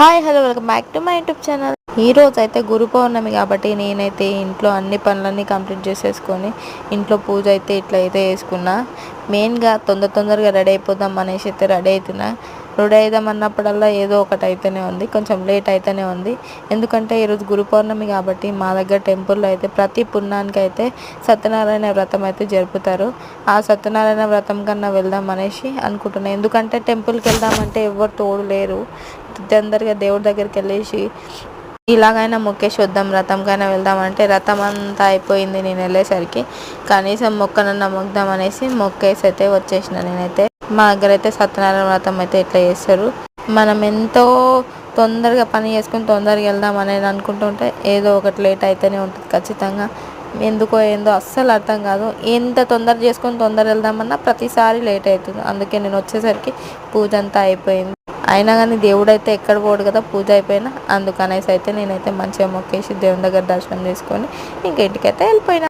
Hi hello welcome back to my YouTube channel ఈ రోజు అయితే గురు పౌర్ణమి కాబట్టి నేనైతే ఇంట్లో అన్ని పనులన్నీ కంప్లీట్ చేసేసుకొని ఇంట్లో పూజ అయితే ఇట్లా అయితే వేసుకున్నా మెయిన్గా తొందర తొందరగా రెడీ అయిపోదాం అనేసి అయితే రెడీ అవుతున్నా రెడీ అవుదాం అన్నప్పుడల్లా ఏదో ఒకటి అయితేనే ఉంది. కొంచెం లేట్ అయితేనే ఉంది. ఎందుకంటే ఈరోజు గురు పౌర్ణమి కాబట్టి మా దగ్గర టెంపుల్లో అయితే ప్రతి పుణ్యానికి అయితే సత్యనారాయణ వ్రతం అయితే జరుపుతారు. ఆ సత్యనారాయణ వ్రతం కన్నా వెళ్దాం అనేసి అనుకుంటున్నాను ఎందుకంటే టెంపుల్కి వెళ్దామంటే ఎవరు తోడు లేరు. అందరిగా దేవుడి దగ్గరికి వెళ్ళేసి ఇలాగైనా మొక్కేసి వద్దాం రథంకైనా వెళ్దామంటే రథం అంతా అయిపోయింది నేను వెళ్ళేసరికి. కనీసం మొక్కనన్న మొక్దాం అనేసి మొక్కేసి అయితే వచ్చేసిన నేనైతే. మా దగ్గర అయితే సత్యనారాయణ వ్రతం అయితే ఇట్లా చేస్తారు. మనం ఎంతో తొందరగా పని చేసుకుని తొందరగా వెళ్దాం అనేది అనుకుంటుంటే ఏదో ఒకటి లేట్ అయితేనే ఉంటుంది ఖచ్చితంగా. ఎందుకో ఏందో అస్సలు అర్థం కాదు. ఎంత తొందర చేసుకొని తొందర వెళ్దామన్నా ప్రతిసారి లేట్ అవుతుంది. అందుకే నేను వచ్చేసరికి పూజ అంతా అయిపోయింది. అయినా కానీ దేవుడు అయితే ఎక్కడ పోడు కదా పూజ అయిపోయినా. అందుకనేసి అయితే నేనైతే మంచిగా మొక్కేసి దేవుని దగ్గర దర్శనం చేసుకొని ఇంకెంటికైతే వెళ్ళిపోయినా.